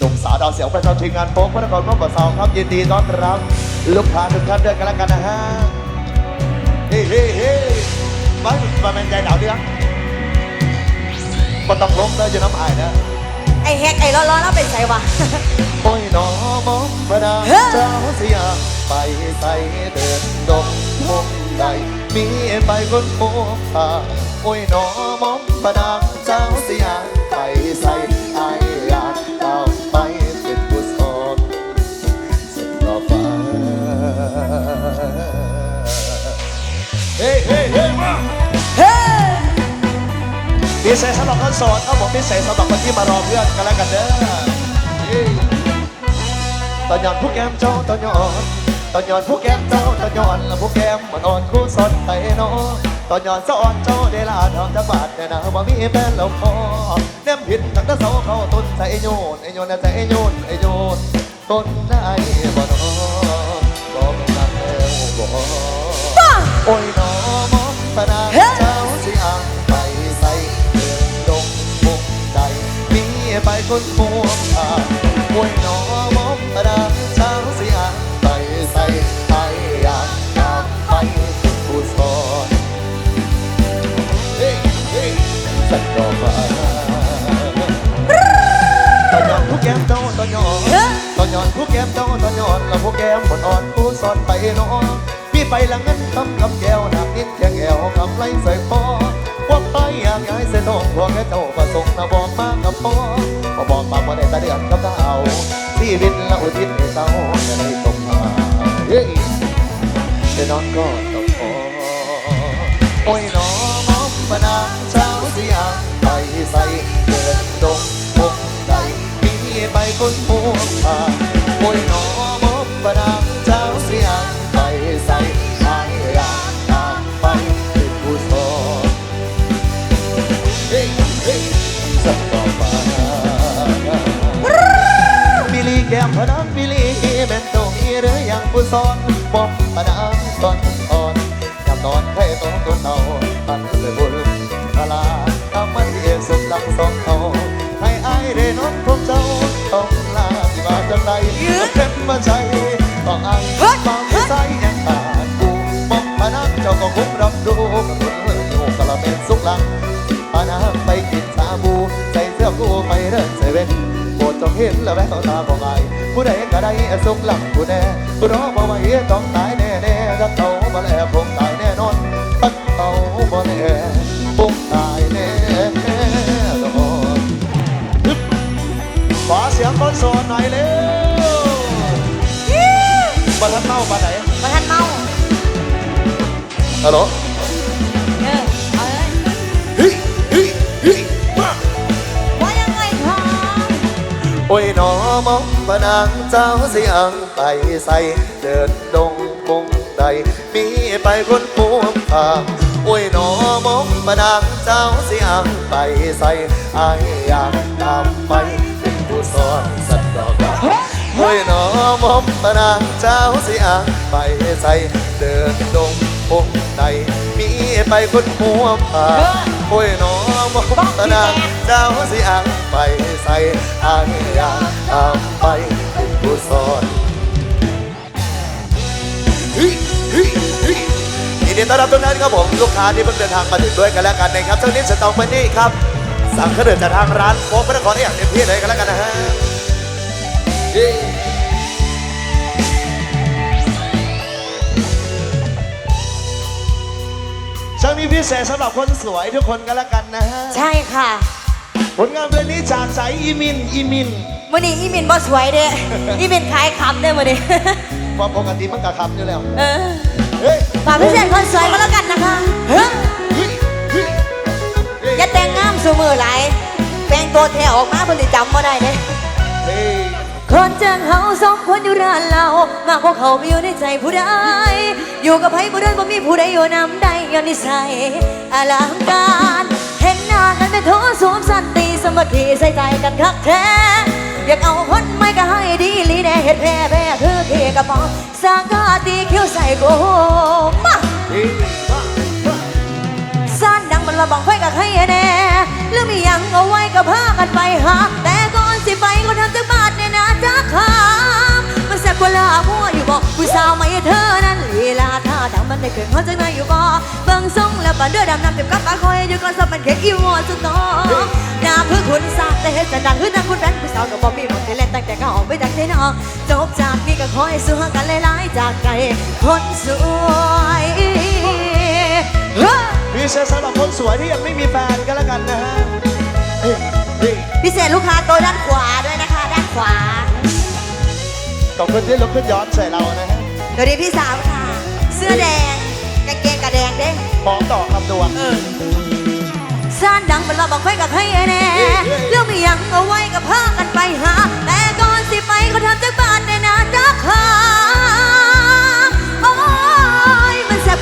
หนุ่มสาวดาวเสียงประจำทีมงานโป๊กพระนครร่วมกับสาวครับยินดีต้อนรับ ลูกค้าทุกท่านด้วยกันแล้วกันนะฮะเฮ้เฮ้เฮ้มามาเป็นใจดาวเดืองก็ต้องล้มเลยจะน้ำอายนะไอ้แฮกไอ้ร้อนๆแล้วเป็นไงวะโอ้ยหนอมอมพระนางเฮ้เจ้าเสียไปใส่เดินดงมุมใดมีไปคนโมพาโอ้ยหนอมอมพระนางเจ้าเสียไปใส่ พิเศษสำหรับคนโสดครับผมพิเศษสำหรับคนที่มารอเพื่อนกันแล้วกันเด้อตอนหยอนผู้แก้มเจ้าตอนหยอนตอนหยอนผู้แก้มเจ้าตอนหยอนและผู้แก้มมันอ่อนคู่สดไปเนาะตอนหยอนสะอ่อนเจ้าเดลาทองจะบาดแต่นะว่ามีแฟนแล้วพอแนมผิดตั้งแต่เสาเข้าต้นใจโยนไอโยนนะใจโยนไอโยนต้นได้บ่นาะบ่เป็นนักแล้วบ่โอ้ยนอมอพระนา คนมัวพาโอ้ยหนอมอพระนางเจ้าสิอ่างไปใส่ไออยากตามไปเป็นผู้สอนเฮ้เฮ้สัดอกฟ้าตอนยอนผู้แก้มเจ้าตอนยอนตอนยอนผู้แก้มเจ้าตอนยอนแล้วผู้แก้มคนอ่อนผู้สอนไปเน้องพี่ไปละเงินคำคำแก้วหนักนิดแค่แก้วคำไรใส่คอ ไปอยากย้ายเส้นทองพวกแกเจ้าประสงค์นะบอกมากับพ่อพอบอกมาบ่ได้ตาเดือนกับดาชีวิตละอุทิศให้เจ้าจะได้ตกมาเฮ้ยจะนอนก็ต้องขอโอ้ยน้องมองมปนางเจ้าเสียงไปใส่เดินดงพงใดมีไปคนพวงพา ผู้สอนบอมพนังก่อนอ่อนยำนอนให้ตัวตัวเต่าอันเลยบุญพลาทำมันเอียสุดลำสองเขาให้อายได้นอนพบเจ้าต้องลาที่มาจังใดเป็นมาใจต้องอายมาไม่ใส่ยังขาดกูบอมพนังเจ้าก็คุ้มรับดูกับคนเมื่อยู่กะละเม็ดสุกลังพาน้ำไปกินชาบูใส่เสื้อกูไปเดินเซเว่น โปรดจงเห็นแล้วแววตาของไอายผู้ใดก็ได้สุขหลังผู้แน่ผู้รอบ่ไหวต้องตายแน่แน่ๆถ้าเขามาแล้วคงตายแน่นอนถ้าเขาบ่แน่คงตายแน่นอนฮึบขอเสียงคนโสดหน่อยเร็วมาทันเมาปานไหนมาทันเมาฮัลโหล โอ้ยหนอมองพนางเจ้าเสียงไปใส่เดินดงมุงใด มีไปคนพวงพาโอ้ยหนอมองพนางเจ้าเสียงไปใส่อายอยากตามไปเป็นผู้สอนสัตว์ดอกดาโอ้ยหนอมองพนางเจ้าเสียงไปใส่เดินดงมุงใด มีไปคนพวงพาโอ้ยหนองมองพนาเจ้าเสียงไปใส่อ่ายอยากตามไปเป็นผู้สอนยินดีต้อนรับทุกท่านครับผมลูกค้าที่เพิ่งเดินทางมาถึงด้วยกันแล้วกันนะครับเท่านี้สตองมันนี่ครับ สั่งเครื่องดื่มจากทางร้านโค้กพระนครได้อย่างเต็มที่เลยกันแล้วกันนะฮะ นี้พิเศษสำหรับคนสวยทุกคนกันแล้วกันนะฮะ ใช่ค่ะ ผลงานเพลงนี้จากสายอีมิน อีมินวันนี้อีมินบ่สวยเด้ อีมินขายคำเด้อวันนี้เพราะปกติมันกะคำอยู่แล้ว เออเฮ้ยฝากพิเศษคนสวยมาแล้วกันนะคะเฮ้ยเฮ้ยเฮ้ยเฮ้ยอย่าแต่งงามสูมือไหลายแต่งตัวแถวออกมาเพิ่นสิจำบ่ได้เด้เฮ้ย คนจังเฮาสองคนอยู่ร้านเรามากกว่าเขาไปอยู่ในใจผู้ใดอยู่กับไผผู้ใดบ่มีผู้ใดอยู่นำใดย้อนนิสัยอลังการเห็นหน้ากันแต่โทสวมสันติสมัคคีใส่ใจกันคักแท้อยากเอาคนไม่ก็ให้ดีลีแน่เฮ็ดแพ้แพ้คือเคกระป๋องสางกาตีคิ้วใส่โกมาเฮ้ยมามาซ่านดังมันระบังไฟกับใครแน่หรือมียังเอาไว้ก็พากันไปหาแต่ิไปก็ทำจักบาดในี่ยนะจักขามมันแซ่บกว่าลาหัวอยู่บ่ผู้สาวไม่เธอนั้นลีลาท่าทางมันได้เกินหัวจังนายอยู่บ่เบิ่งทรงแล้วปานเดือดำน้ำเต็มกับปาคอยอยู่ก่อนสมันเค้กอีวอสุดน้อหน้าคือคุณสาแต่เฮ็ดแต่ดังคือนางคุณแฟนผู้สาวก็บบ่มีหมดงที่เล่นตั้งแต่ก็ออกไปจากที่น้องจบจากนี้ก็คอยสู้กันหลายๆจากไกลคนสวยเฮ้มีเชิญสำหรับคนสวยที่ยังไม่มีแฟนก็แล้วกันนะฮะ พิเศษลูกค้าโตัวด้านขวาด้วยนะคะ ด้านขวา ขอบคุณที่ลุกขึ้นย้อนใส่เรานะฮะสวัสดีพี่สาวค่ะ เสื้อแดงกางเกงกระแดงเด้พร้อมต่อคำดวงซานดังเป็นรอบบอกไฟกับให้แน่เรื่องมียังเอาไว้กับพากันไปหา แต่ก่อนสิไปเขาทำจากบ้านในนาจักขาโอ้ยมันแสบ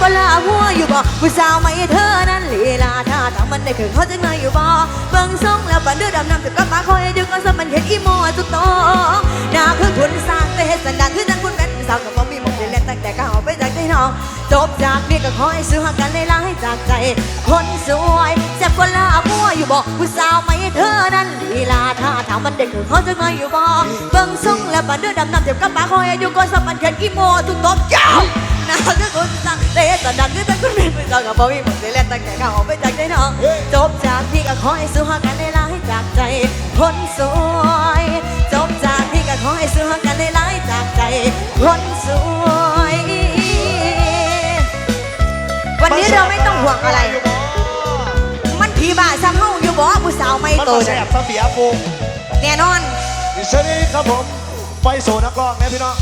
ก็ลาหัวอยู่บ่ผู้สาวไม่เธอนั้นลีลาท่าทางมันได้คือเขาจะมาอยู่บ่เบิ่งทรงแล้วปันเดือดดำน้ำถึงก็มาคอยดึงก็สมันเห็นอีโมสุดโตองหน้าคือคุณสร้างแต่เฮ็ดสันดานคือจังคุณแม่นผู้สาวกับบ่มีหมกเล่นตั้งแต่ก้าวไปจากที่น้อง จบจากนี้ก็ขอให้ซื้อหักกันในร้ายจากใจ คนสวยแซ่บกว่าลาบัวอยู่บ่ผู้สาวไม่เธอนั้นลีลาท่าทางมันเด็กคือเขาจะมาอยู่บ่เบิ่งทรงและบันเดือดำน้ำเจ็บกับปากคอยอายุก็สับมันเขียนอีโมทุกตบยาวน่าคือคนสั่งเตะตอนนั้นคือแต่คุณเป็นผู้สาวกับบ่มีหมดที่เล่นตั้งแต่ก้าวไปจากที่น้องจบจากนี้ก็ขอให้ซื้อหักกันในร้ายจากใจ คนสวยจบจากนี้ก็ขอให้ซื้อหักกันในร้ายจากใจ คนสวย วันนี้เราไม่ต้องห่วงอะไร มันผีบ้าซ้ำเฮาอยู่บ่ผู้สาวไม่มันโตมาแสบสะเปียฟูแน่นอนสวัสดีครับผมไฟโซนักร้องนะพี่น้อง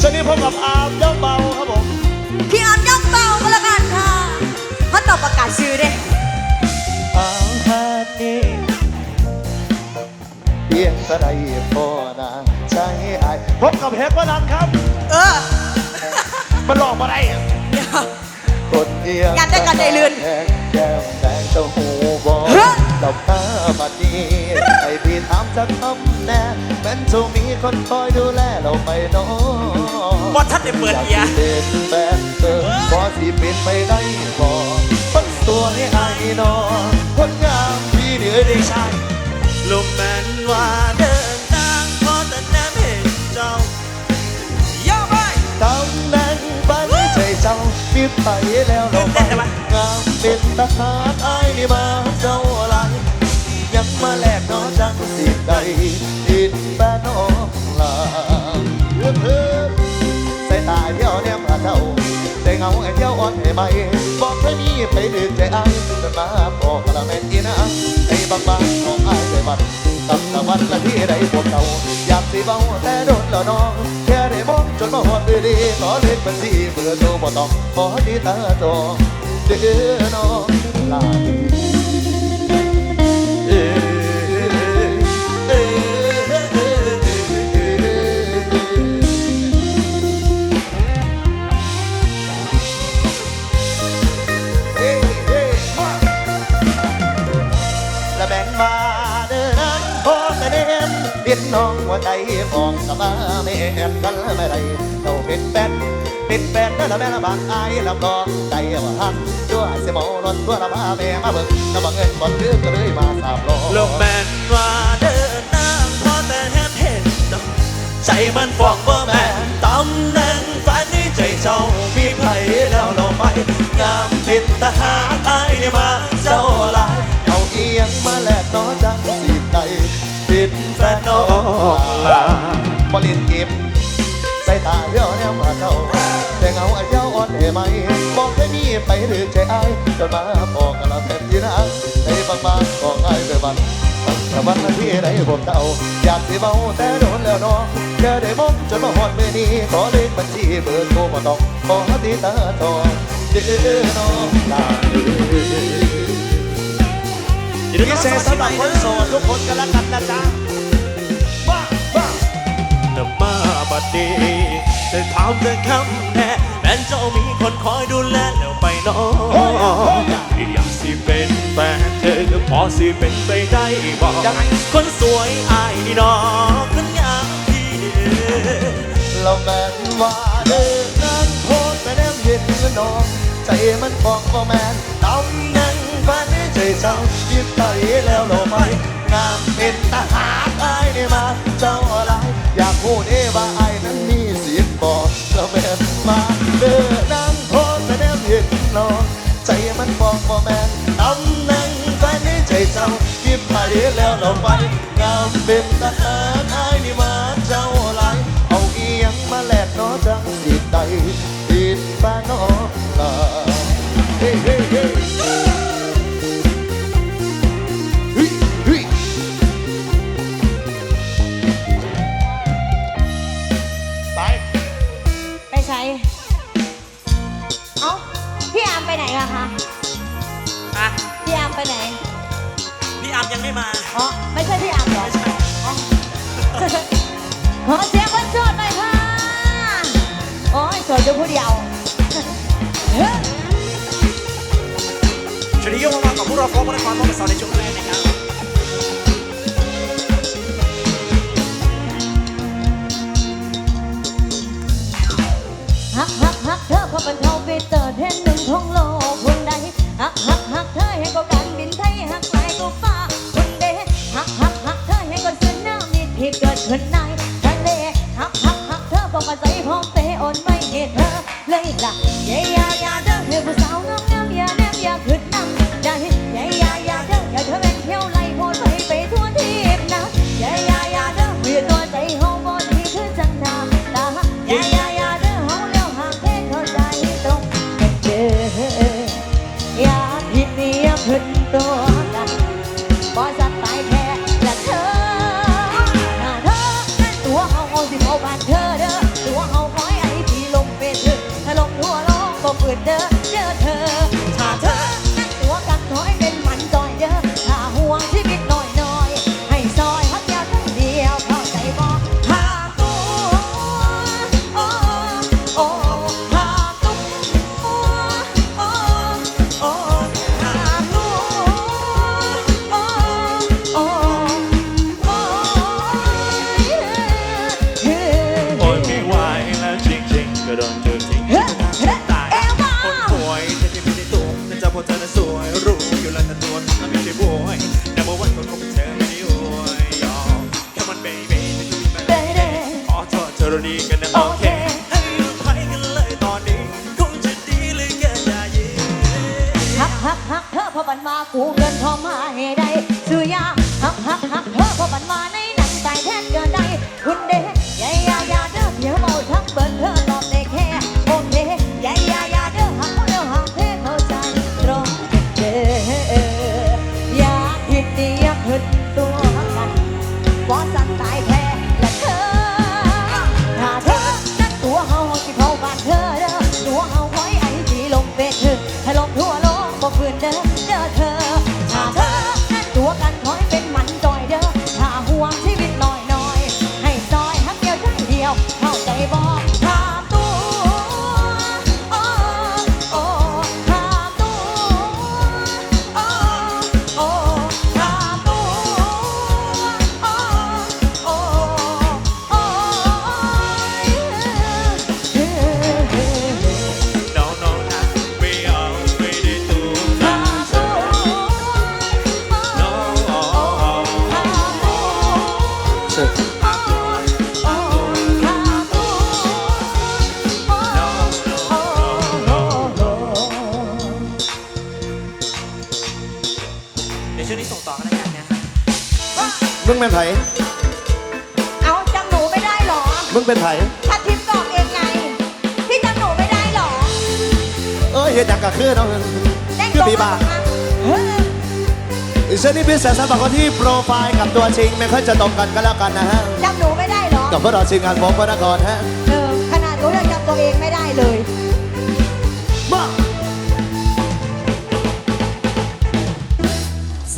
สวัสดีพบกับอาร์มย่อมเบาครับผมพี่อามย่อมเบาก็แล้วกันค่ะเขาตอบประกาศชื่อเด้อาหารนี้เพียงสะใดพอนาใช้อายพบกับเฮกวนันครับ เออ มันหลอกมาได้อะคนเดียวอยากได้กันได้เรือนแดงแก้มแดงเต้าหูบอเฮ้ยดอกตาบัดนี้ให้พี่ถามสักคำแน่เป็นจะมีคนคอยดูแลเราไปเน้องบอท่านได้เปิดเอียเป็นแฟนเธอพอสิเป็นไปได้พอคนสวยไอ้นอคนงามพี่เหนือได้ใช่ลมแมนว่าเดิน เจ้ามีไปแล้วเราไปงามเป็นทหารไอ้ายนี่มาเจ้าอะไรยังมาแลกน้อจังสิใดอินแฟนน้องลาเพื่อเพื่อใส่ตาเดียวเนี่ยมาเจ้าใจเงาไอ้เดียวอ่อนให้ใบบอกให้มีไปดึกใจไอ้ายจนมาบอกกระแม่นอีนะไอ้บางบางของไอ้ายใจบัดตั้งแต่วันละที่ได้พบเราอยากสิเบาแต่โดนล้วน้องแค่อง จนมาหอดดีๆขอเล่นบัญชีเบื่อโทรบ่ต้องขอดีตาจอเด้อน้องลา องสมาไม่แอนกันไม่ไรเราเป็นแฟนเป็นแฟนนั่นละแม่ละบางอายลำลองใจว่าหันด้วยเสมอรถตัวละมาแม่มาเบิ่งน้ำบังเอิญบ่เลือก็เลยมาสามล้อลมแมนว่าเดินทางพอแต่แนมเห็นเจ้าใจมันฟองว่าแมนตำแหน่งฝันในใจเจ้ามีไผแล้วเราไปงามเป็นทหาไอ้เนี่ยมาเจ้าลายเอาเอียงมาแลกน้อจังสีใด เป็นแฟนน้องลาบอลินเก็บใส่ตาเดียวเนี่ยมาเจ้าแต่เงาไอ้เจ้าอ่อนเหไหมบอกให้มีไปหรือใจไอ้ายจนมาบอกกันละแผ่นที่นะในบางบางๆบอกไอ้ายไปบันแต่วันที่ได้ผมเดาอยากสิเบาแต่โดนแล้วน้องแค่ได้มองจนมาหอดมือนี้ขอเลขบัญชีเบอร์โทรมาต้องขอตีตาทองเด้อน้องลาพิเศษสำหรับคนโสดทุกคนกันละกันนะจ๊ะ นมาบัดนี้จะถามเรื่องคำแน่แม้เจ้ามีคนคอยดูแลแล้วไปน้องอยากสิเป็นแฟนเธอก็พอสิเป็นไปได้บอกคนสวยอายนี่น้องคนงามที่เดียวเราแม่นว่าเดินนั้นโคตรแต่แนมเห็นน้องใจมันบอกว่าแมนตำแหน่งฝันในใจเจ้ายิบไปแล้วเราไปงามเป็น ไปแล้วเราไปงามเป็นทหารอายนี่มาเจ้าหลายเอาเอียงมาแลกเน้อจังสิใดดินบ้านน้องลาเฮ้เฮ้เฮ้เฮ้เฮ้ไปไปใช้ เอ้า พี่อามไปไหนอะคะอะพี่อามไปไหนพี่ อัมยังไม่มา อ๋อไม่ใช่พี่อามเหรอไม่ใช่อ๋อขอเสียงคนโสดหน่อยค่ะ โอ้ยโสดอยู่ผู้เดียวเฮ้ยชนิดยกมากับพวกเราพร้อมกันในความต้องการในช่วงแรกนะครับฮักฮักฮักเธอเพราะเป็นเขาไปเจอเทนหนึ่งของโลกคนใดฮักฮักฮักเธอให้ก็การบินไทยฮักไหลก็ฟ้า ที่เกิดขึ้นในทะเลหักหักหักเธอบอกว่าใจพร้อมเตโอนไม่เห้เธอเลยล่ะเยียวยาเธอเธอ เเดี๋ยวช่วงนี้ส่งต่อกันแล้วกันนะมึงเป็นไผเอาจังหนูไม่ได้หรอมึงเป็นไผถ้าทิพย์บอกเองไง พี่จังหนูไม่ได้หรอ เอ้ยเฮ็ดหยังกะคือเนาะแต่งคือตัวปีบาเฮ้ยเช่นนี้พิเศษสำหรับคนที่โปรไฟล์กับตัวจริง ไม่ค่อยจะตรงกันก็แล้วกันนะฮะจังหนูไม่ได้หรอกับพวกเราทีมงานผมพนักงานฮะเออขนาดหนูยังจำตัวเองไม่ได้เลย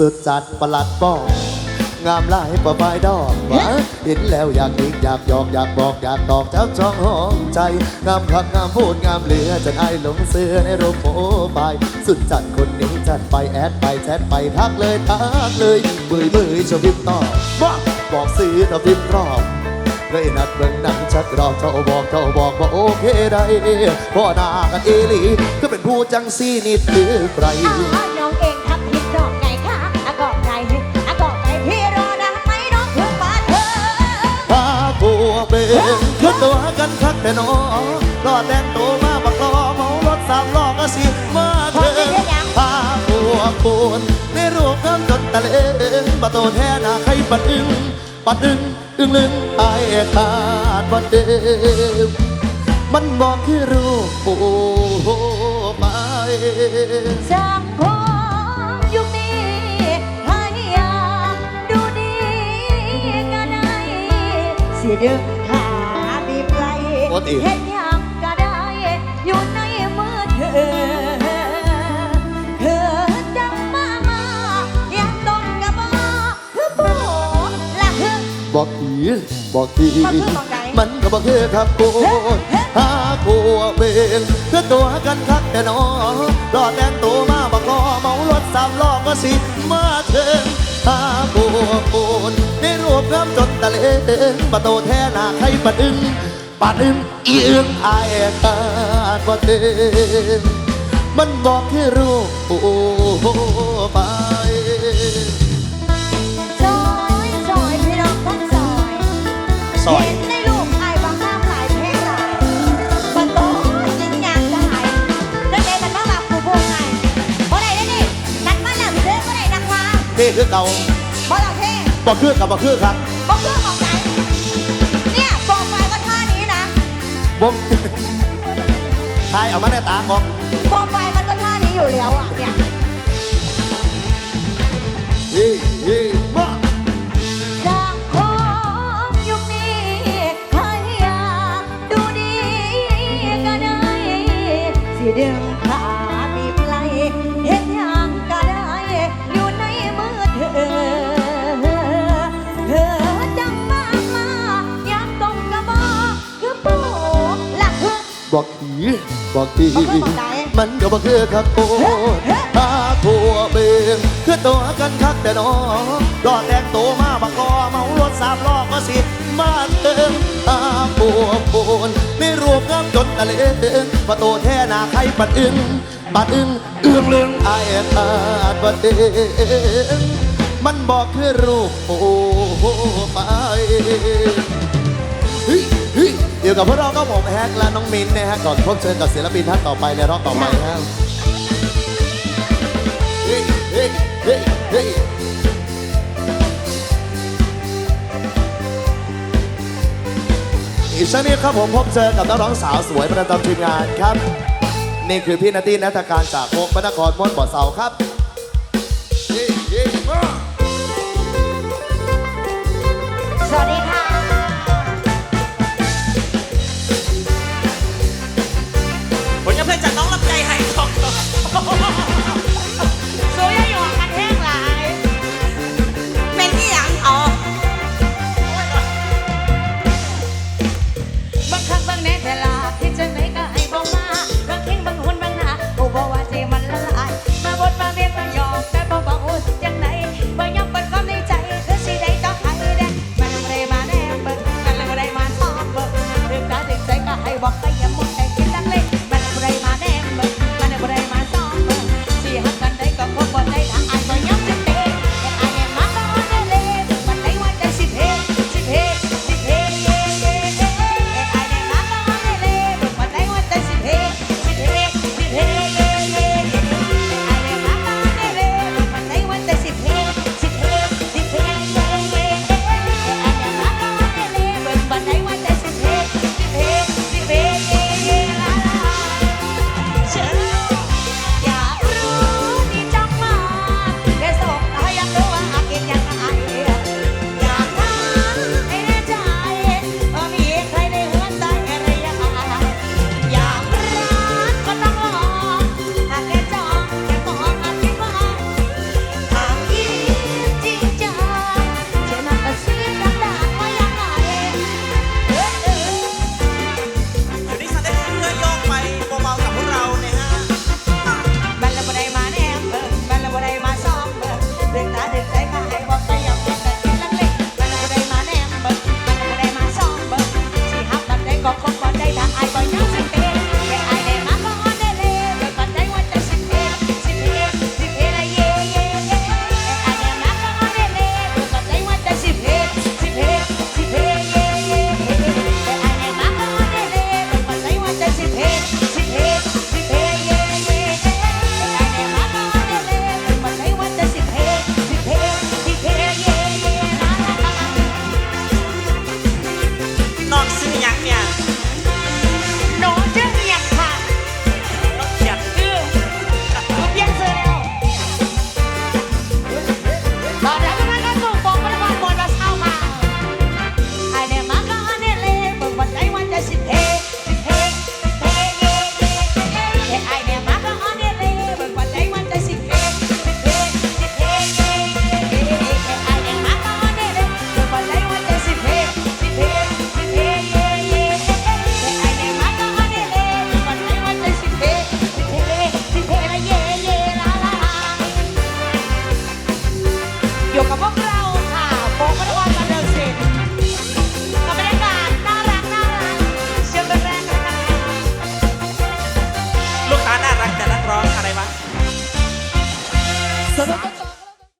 สุดจัดประหลัดป้องงามลายประบายดอกหวาเห็นแล้วอยากยิงอยากหยอกอยากบอกอยากตอกจับจ้องห้องใจ งามคักงามพูดงามเหลือจนไอ้หลงเสือในรูปโปรไฟล์สุดจัดคนนี้จัดไปแอดไปแชทไปทักเลยทักเลยมือมือชมพิมต่อบอกบอกซื้อต่อพิมรอบเลยนัดเบิ่งหนังชักรอเจ้าบอกเจ้าบอกว่าโอเคได้พ่อหน้ากันเอลีก็เป็นผู้จังซี่นิดหรือใครอ้าวน้องเอ ผัวเป็นขึ้นตัวกันคักแต่นอรอแต่งตัวมาบักรอเมารถสามล้อก็สิมาเถอะพาผัวปวนในรูปงามจนตะเลึงบาโตแท้หนาใครปัดอึงปัดอึงอึงลึงอายขาดวันเดิมมันบอกคือรูปโอ้ไปสังค สียดึงขาบีบไหลโอ๊ตอีก เห็นยังก็ได้อยู่ในมือเธอเธอจังมามาอยาต้องกับมาคือโปรละคือบอกทีบอกทีบอกคือบอกไหนมันก็บอกคือครับโกนหาผัวเป็นเพื่อตัวกันคักแต่นอรอแต่งตัวมาบักคอเมารถสามล้อก็สิมาเถิงหาผัวโคน ในรูปงามจนตะเลบาโตแท้หนาใครปัดอึงปัดอึงอีอึงอายขาดบ่เต็มมันบอกคือรูปโอ้ไปซอยซอยพี่น้องทั้งซอยซอยเห็นในรูปไอ้บางหน้าหลายเพงหลายมันโตจริงอย่างจะหายแล้วเด็กมันมาแบบกูพูดไงเพราะไหนได้นี่นัดมาแล้วเด้ก็ได้นะคะเท่คือเก่าเพรา บอกคือกับบอกคือครับบอกเครื่องของไหนเนี่ยบอกไปก็ท่านี้นะผมทายเอามาในตาของบอกไปมันก็ท่านี้อยู่แล้วอะเนี่ยเฮ้เฮ้มาสังคมยุคนี้ให้อยากดูดีก็ได้สิดึง บอกทีบอกทีบอกคือบอกไหนมันก็บอกคือครับโอ้ตาทัวเบงคือตัวกันคักแต่นอรอดแดงโตมาบักคอเมารถสามล้อก็สิมาเติมตาปัวโคนไม่รวมงามจนตะเลงประตูแท้หนาใครปัดอึงปัดอึงเอื้องเลืองอายขาดบัดเดงมันบอกคือรูปโอ้ไป เฮ้ยเฮ้ยเดี๋ยวกับพวกเราก็ผมแฮกและน้องมินนะฮะก่อนพบเจอกับศิลปินท่านต่อไปในรอบต่อไปนะครับเฮ้ยเฮ้ยเฮ้ยเฮ้ยอีกสักนิดครับผมพบเจอกับน้องๆสาวสวยประจำทีมงานครับ นี่คือพี่นาตี้นัทการจากโคกพระนครม้วนบ่อเสาครับเฮ้ยเฮ้ยมา